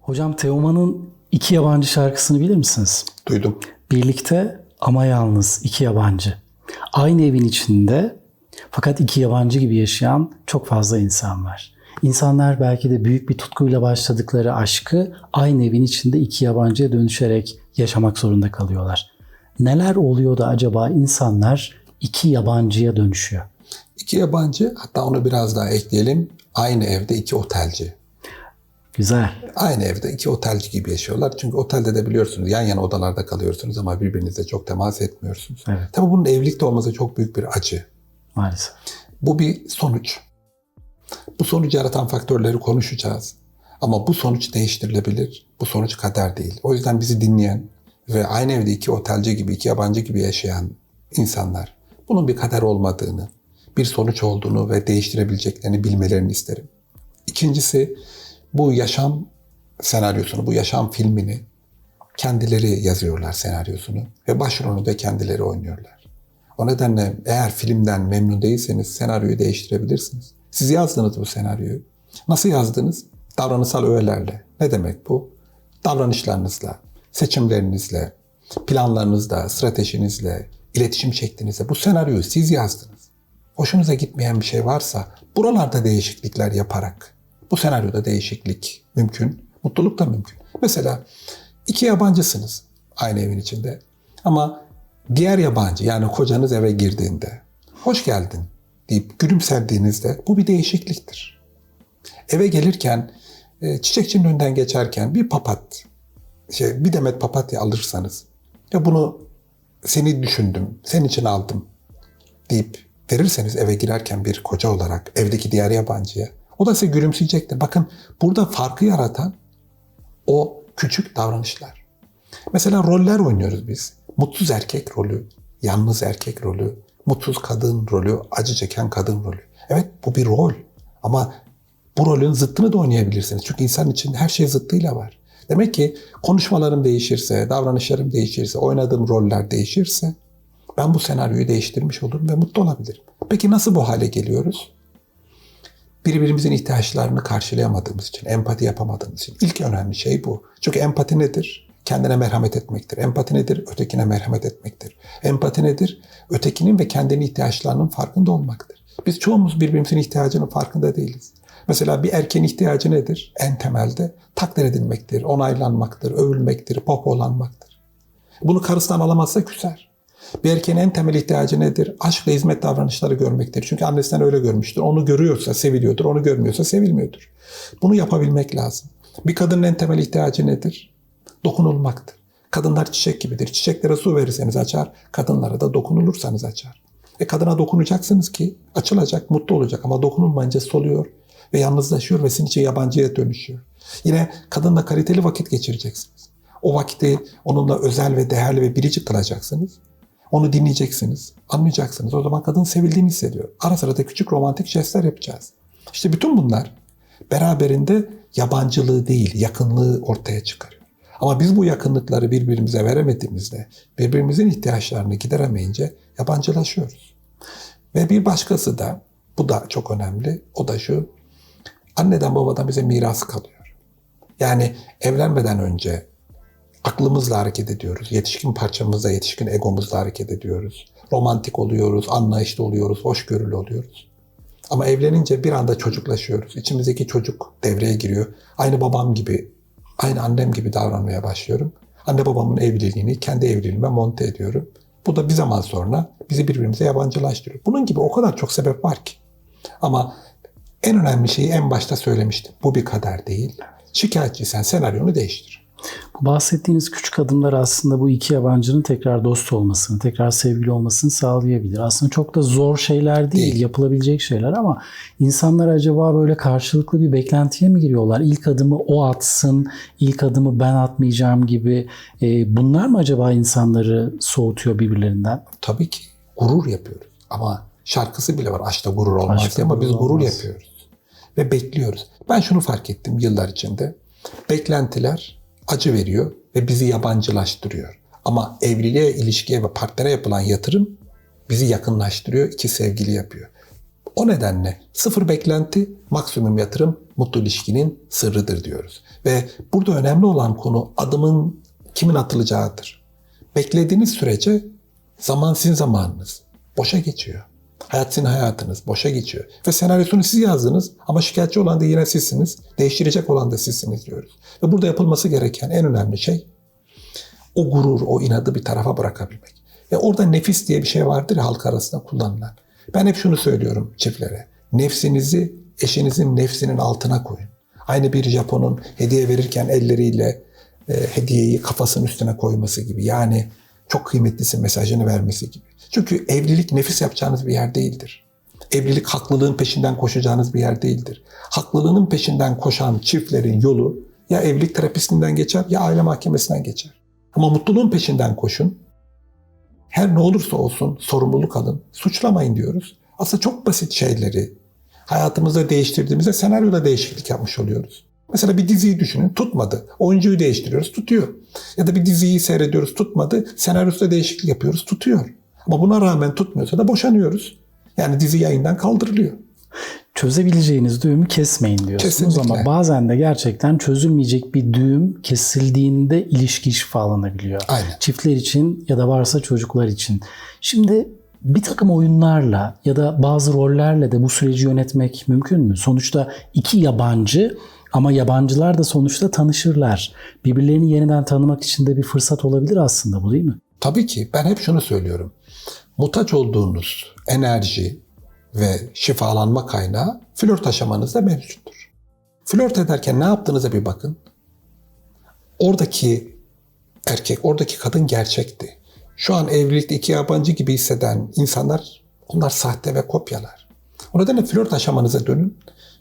Hocam Teoman'ın iki yabancı şarkısını bilir misiniz? Duydum. Birlikte ama yalnız iki yabancı. Aynı evin içinde fakat iki yabancı gibi yaşayan çok fazla insan var. İnsanlar belki de büyük bir tutkuyla başladıkları aşkı aynı evin içinde iki yabancıya dönüşerek yaşamak zorunda kalıyorlar. Neler oluyor da acaba insanlar iki yabancıya dönüşüyor? İki yabancı hatta onu biraz daha ekleyelim. Aynı evde iki otelci. Güzel. Aynı evde iki otelci gibi yaşıyorlar. Çünkü otelde de biliyorsunuz yan yana odalarda kalıyorsunuz ama birbirinizle çok temas etmiyorsunuz. Evet. Tabii bunun evlilikte olması çok büyük bir acı. Maalesef. Bu bir sonuç. Bu sonucu yaratan faktörleri konuşacağız. Ama bu sonuç değiştirilebilir. Bu sonuç kader değil. O yüzden bizi dinleyen ve aynı evde iki otelci gibi, iki yabancı gibi yaşayan insanlar bunun bir kader olmadığını, bir sonuç olduğunu ve değiştirebileceklerini bilmelerini isterim. İkincisi bu yaşam senaryosunu, bu yaşam filmini kendileri yazıyorlar senaryosunu ve başrolünü de kendileri oynuyorlar. O nedenle eğer filmden memnun değilseniz senaryoyu değiştirebilirsiniz. Siz yazdınız bu senaryoyu. Nasıl yazdınız? Davranışsal öğelerle. Ne demek bu? Davranışlarınızla, seçimlerinizle, planlarınızla, stratejinizle, iletişim şeklinizle bu senaryoyu siz yazdınız. Hoşunuza gitmeyen bir şey varsa buralarda değişiklikler yaparak bu senaryoda değişiklik mümkün, mutluluk da mümkün. Mesela iki yabancısınız aynı evin içinde ama diğer yabancı yani kocanız eve girdiğinde hoş geldin deyip gülümsediğinizde bu bir değişikliktir. Eve gelirken e, çiçekçinin önünden geçerken bir papat, şey, bir demet papatya alırsanız ya bunu seni düşündüm, senin için aldım deyip verirseniz eve girerken bir koca olarak evdeki diğer yabancıya o da size gülümseyecektir. Bakın burada farkı yaratan o küçük davranışlar. Mesela roller oynuyoruz biz. Mutsuz erkek rolü, yalnız erkek rolü, mutsuz kadın rolü, acı çeken kadın rolü. Evet bu bir rol ama bu rolün zıttını da oynayabilirsiniz. Çünkü insan için her şey zıttıyla var. Demek ki konuşmalarım değişirse, davranışlarım değişirse, oynadığım roller değişirse ben bu senaryoyu değiştirmiş olurum ve mutlu olabilirim. Peki nasıl bu hale geliyoruz? Birbirimizin ihtiyaçlarını karşılayamadığımız için, empati yapamadığımız için. İlk önemli şey bu. Çünkü empati nedir? Kendine merhamet etmektir. Empati nedir? Ötekine merhamet etmektir. Empati nedir? Ötekinin ve kendinin ihtiyaçlarının farkında olmaktır. Biz çoğumuz birbirimizin ihtiyacının farkında değiliz. Mesela bir erkeğin ihtiyacı nedir? En temelde takdir edilmektir, onaylanmaktır, övülmektir, popolanmaktır. Bunu karısından alamazsa küser. Bir erkeğin en temel ihtiyacı nedir? Aşk ve hizmet davranışları görmektir. Çünkü annesinden öyle görmüştür. Onu görüyorsa seviliyordur, onu görmüyorsa sevilmiyordur. Bunu yapabilmek lazım. Bir kadının en temel ihtiyacı nedir? Dokunulmaktır. Kadınlar çiçek gibidir. Çiçeklere su verirseniz açar, kadınlara da dokunulursanız açar. E kadına dokunacaksınız ki açılacak, mutlu olacak ama dokunulmayınca soluyor ve yalnızlaşıyor ve sizin yabancıya dönüşüyor. Yine kadınla kaliteli vakit geçireceksiniz. O vakti onunla özel ve değerli ve biricik kılacaksınız. Onu dinleyeceksiniz, anlayacaksınız. O zaman kadın sevildiğini hissediyor. Ara sıra da küçük romantik jestler yapacağız. İşte bütün bunlar beraberinde yabancılığı değil, yakınlığı ortaya çıkarıyor. Ama biz bu yakınlıkları birbirimize veremediğimizde, birbirimizin ihtiyaçlarını gideremeyince yabancılaşıyoruz. Ve bir başkası da, bu da çok önemli, o da şu, anneden babadan bize miras kalıyor. Yani evlenmeden önce aklımızla hareket ediyoruz. Yetişkin parçamızla, yetişkin egomuzla hareket ediyoruz. Romantik oluyoruz, anlayışlı oluyoruz, hoşgörülü oluyoruz. Ama evlenince bir anda çocuklaşıyoruz. İçimizdeki çocuk devreye giriyor. Aynı babam gibi, aynı annem gibi davranmaya başlıyorum. Anne babamın evliliğini kendi evliliğime monte ediyorum. Bu da bir zaman sonra bizi birbirimize yabancılaştırıyor. Bunun gibi o kadar çok sebep var ki. Ama en önemli şeyi en başta söylemiştim. Bu bir kader değil. Şikayetçiysen senaryonu değiştir. Bu bahsettiğiniz küçük adımlar aslında bu iki yabancının tekrar dost olmasını, tekrar sevgili olmasını sağlayabilir. Aslında çok da zor şeyler değil, Değil. yapılabilecek şeyler ama insanlar acaba böyle karşılıklı bir beklentiye mi giriyorlar? İlk adımı o atsın, ilk adımı ben atmayacağım gibi. E, bunlar mı acaba insanları soğutuyor birbirlerinden? Tabii ki gurur yapıyoruz. Ama şarkısı bile var. Aşkta gurur olmaz Aşkta diye ama biz gurur gurur olmaz. yapıyoruz. Ve bekliyoruz. Ben şunu fark ettim yıllar içinde. Beklentiler acı veriyor ve bizi yabancılaştırıyor. Ama evliliğe, ilişkiye ve partnere yapılan yatırım bizi yakınlaştırıyor, iki sevgili yapıyor. O nedenle sıfır beklenti, maksimum yatırım mutlu ilişkinin sırrıdır diyoruz. Ve burada önemli olan konu adımın kimin atılacağıdır. Beklediğiniz sürece zaman sizin zamanınız. Boşa geçiyor. Hayat sizin hayatınız. Boşa geçiyor. Ve senaryosunu siz yazdınız ama şikayetçi olan da yine sizsiniz. Değiştirecek olan da sizsiniz diyoruz. Ve burada yapılması gereken en önemli şey o gurur, o inadı bir tarafa bırakabilmek. Ve orada nefis diye bir şey vardır ya halk arasında kullanılan. Ben hep şunu söylüyorum çiftlere. Nefsinizi eşinizin nefsinin altına koyun. Aynı bir Japon'un hediye verirken elleriyle e, hediyeyi kafasının üstüne koyması gibi. Yani çok kıymetlisin mesajını vermesi gibi. Çünkü evlilik nefis yapacağınız bir yer değildir. Evlilik haklılığın peşinden koşacağınız bir yer değildir. Haklılığın peşinden koşan çiftlerin yolu ya evlilik terapistinden geçer ya aile mahkemesinden geçer. Ama mutluluğun peşinden koşun. Her ne olursa olsun sorumluluk alın. Suçlamayın diyoruz. Aslında çok basit şeyleri hayatımızda değiştirdiğimizde senaryoda değişiklik yapmış oluyoruz. Mesela bir diziyi düşünün tutmadı. Oyuncuyu değiştiriyoruz tutuyor. Ya da bir diziyi seyrediyoruz tutmadı. Senaryosunda değişiklik yapıyoruz tutuyor. Ama buna rağmen tutmuyorsa da boşanıyoruz. Yani dizi yayından kaldırılıyor. Çözebileceğiniz düğümü kesmeyin diyorsunuz Kesinlikle. ama bazen de gerçekten çözülmeyecek bir düğüm kesildiğinde ilişki şifalanabiliyor. Aynen. Çiftler için ya da varsa çocuklar için. Şimdi bir takım oyunlarla ya da bazı rollerle de bu süreci yönetmek mümkün mü? Sonuçta iki yabancı ama yabancılar da sonuçta tanışırlar. Birbirlerini yeniden tanımak için de bir fırsat olabilir aslında bu değil mi? Tabii ki ben hep şunu söylüyorum. Muhtaç olduğunuz enerji ve şifalanma kaynağı flört aşamanızda mevcuttur. Flört ederken ne yaptığınıza bir bakın. Oradaki erkek, oradaki kadın gerçekti. Şu an evlilikte iki yabancı gibi hisseden insanlar onlar sahte ve kopyalar. O nedenle flört aşamanıza dönün.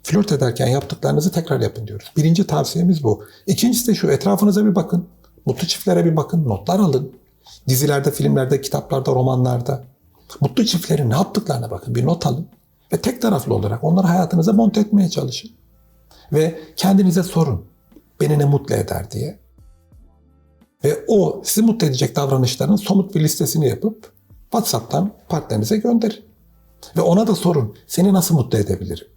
Flört ederken yaptıklarınızı tekrar yapın diyoruz. Birinci tavsiyemiz bu. İkincisi de şu etrafınıza bir bakın. Mutlu çiftlere bir bakın. Notlar alın. Dizilerde, filmlerde, kitaplarda, romanlarda. Mutlu çiftlerin ne yaptıklarına bakın. Bir not alın. Ve tek taraflı olarak onları hayatınıza monte etmeye çalışın. Ve kendinize sorun. Beni ne mutlu eder diye. Ve o sizi mutlu edecek davranışların somut bir listesini yapıp WhatsApp'tan partnerinize gönderin. Ve ona da sorun. Seni nasıl mutlu edebilirim?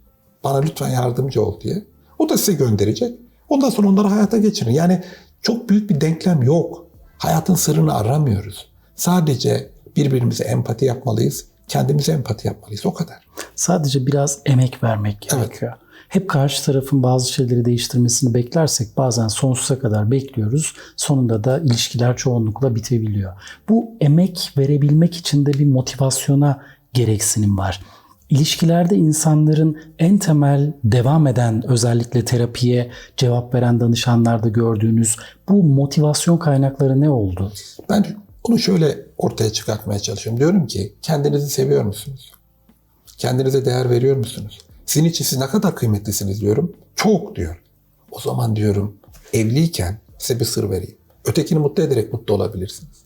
Bana lütfen yardımcı ol diye. O da size gönderecek. Ondan sonra onları hayata geçirin. Yani çok büyük bir denklem yok. Hayatın sırrını aramıyoruz. Sadece birbirimize empati yapmalıyız. Kendimize empati yapmalıyız. O kadar. Sadece biraz emek vermek Evet. gerekiyor. Hep karşı tarafın bazı şeyleri değiştirmesini beklersek bazen sonsuza kadar bekliyoruz. Sonunda da ilişkiler çoğunlukla bitebiliyor. Bu emek verebilmek için de bir motivasyona gereksinim var. İlişkilerde insanların en temel devam eden özellikle terapiye cevap veren danışanlarda gördüğünüz bu motivasyon kaynakları ne oldu? Ben onu şöyle ortaya çıkartmaya çalışıyorum. Diyorum ki kendinizi seviyor musunuz? Kendinize değer veriyor musunuz? Sizin için siz ne kadar kıymetlisiniz diyorum. Çok diyor. O zaman diyorum evliyken size bir sır vereyim. Ötekini mutlu ederek mutlu olabilirsiniz.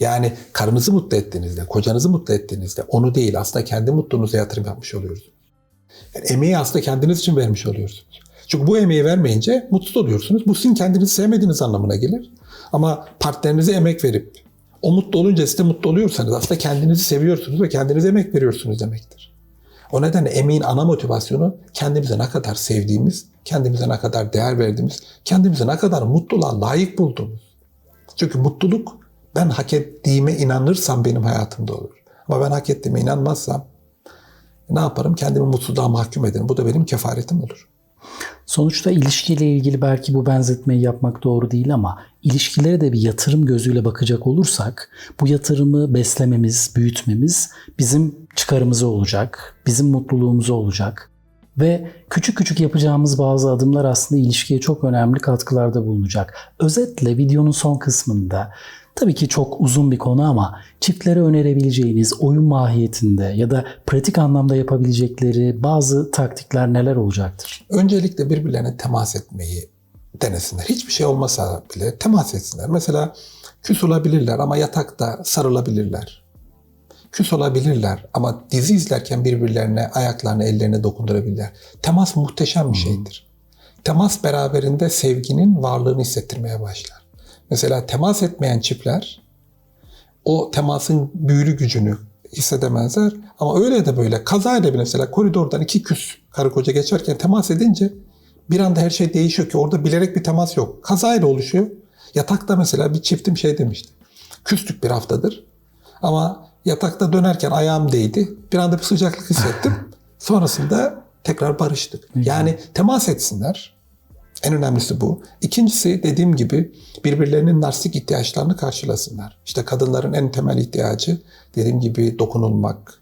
Yani karınızı mutlu ettiğinizde, kocanızı mutlu ettiğinizde onu değil aslında kendi mutluluğunuza yatırım yapmış oluyorsunuz. Yani emeği aslında kendiniz için vermiş oluyorsunuz. Çünkü bu emeği vermeyince mutsuz oluyorsunuz. Bu sizin kendinizi sevmediğiniz anlamına gelir. Ama partnerinize emek verip o mutlu olunca siz de mutlu oluyorsanız aslında kendinizi seviyorsunuz ve kendinize emek veriyorsunuz demektir. O nedenle emeğin ana motivasyonu kendimize ne kadar sevdiğimiz, kendimize ne kadar değer verdiğimiz, kendimize ne kadar mutluluğa layık bulduğumuz. Çünkü mutluluk ben hak ettiğime inanırsam benim hayatımda olur. Ama ben hak ettiğime inanmazsam ne yaparım? Kendimi mutsuzluğa mahkum ederim. Bu da benim kefaretim olur. Sonuçta ilişkiyle ilgili belki bu benzetmeyi yapmak doğru değil ama ilişkilere de bir yatırım gözüyle bakacak olursak bu yatırımı beslememiz, büyütmemiz bizim çıkarımıza olacak, bizim mutluluğumuza olacak. Ve küçük küçük yapacağımız bazı adımlar aslında ilişkiye çok önemli katkılarda bulunacak. Özetle videonun son kısmında tabii ki çok uzun bir konu ama çiftlere önerebileceğiniz oyun mahiyetinde ya da pratik anlamda yapabilecekleri bazı taktikler neler olacaktır? Öncelikle birbirlerine temas etmeyi denesinler. Hiçbir şey olmasa bile temas etsinler. Mesela küs olabilirler ama yatakta sarılabilirler. Küs olabilirler ama dizi izlerken birbirlerine ayaklarını, ellerini dokundurabilirler. Temas muhteşem bir şeydir. Temas beraberinde sevginin varlığını hissettirmeye başlar. Mesela temas etmeyen çiftler o temasın büyülü gücünü hissedemezler. Ama öyle de böyle kazayla bile mesela koridordan iki küs karı koca geçerken temas edince bir anda her şey değişiyor ki orada bilerek bir temas yok. Kazayla oluşuyor. Yatakta mesela bir çiftim şey demişti. Küstük bir haftadır. Ama yatakta dönerken ayağım değdi. Bir anda bir sıcaklık hissettim. Sonrasında tekrar barıştık. Yani temas etsinler. En önemlisi bu. İkincisi dediğim gibi birbirlerinin narsik ihtiyaçlarını karşılasınlar. İşte kadınların en temel ihtiyacı dediğim gibi dokunulmak,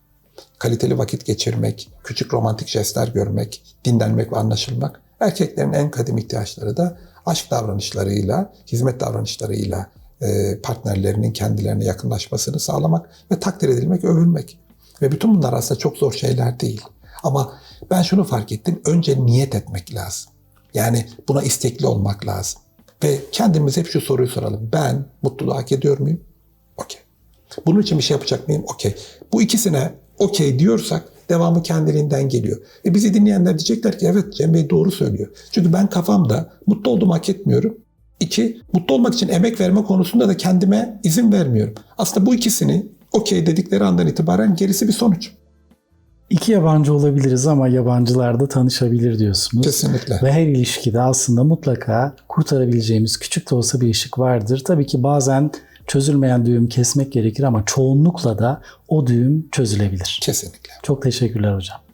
kaliteli vakit geçirmek, küçük romantik jestler görmek, dinlenmek ve anlaşılmak. Erkeklerin en kadim ihtiyaçları da aşk davranışlarıyla, hizmet davranışlarıyla e, partnerlerinin kendilerine yakınlaşmasını sağlamak ve takdir edilmek, övülmek. Ve bütün bunlar aslında çok zor şeyler değil. Ama ben şunu fark ettim. Önce niyet etmek lazım. Yani buna istekli olmak lazım. Ve kendimize hep şu soruyu soralım. Ben mutluluğu hak ediyor muyum? Okey. Bunun için bir şey yapacak mıyım? Okey. Bu ikisine okey diyorsak devamı kendiliğinden geliyor. E bizi dinleyenler diyecekler ki evet Cem Bey doğru söylüyor. Çünkü ben kafamda mutlu olduğumu hak etmiyorum. İki, mutlu olmak için emek verme konusunda da kendime izin vermiyorum. Aslında bu ikisini okey dedikleri andan itibaren gerisi bir sonuç. İki yabancı olabiliriz ama yabancılar da tanışabilir diyorsunuz. Kesinlikle. Ve her ilişkide aslında mutlaka kurtarabileceğimiz küçük de olsa bir ışık vardır. Tabii ki bazen çözülmeyen düğüm kesmek gerekir ama çoğunlukla da o düğüm çözülebilir. Kesinlikle. Çok teşekkürler hocam.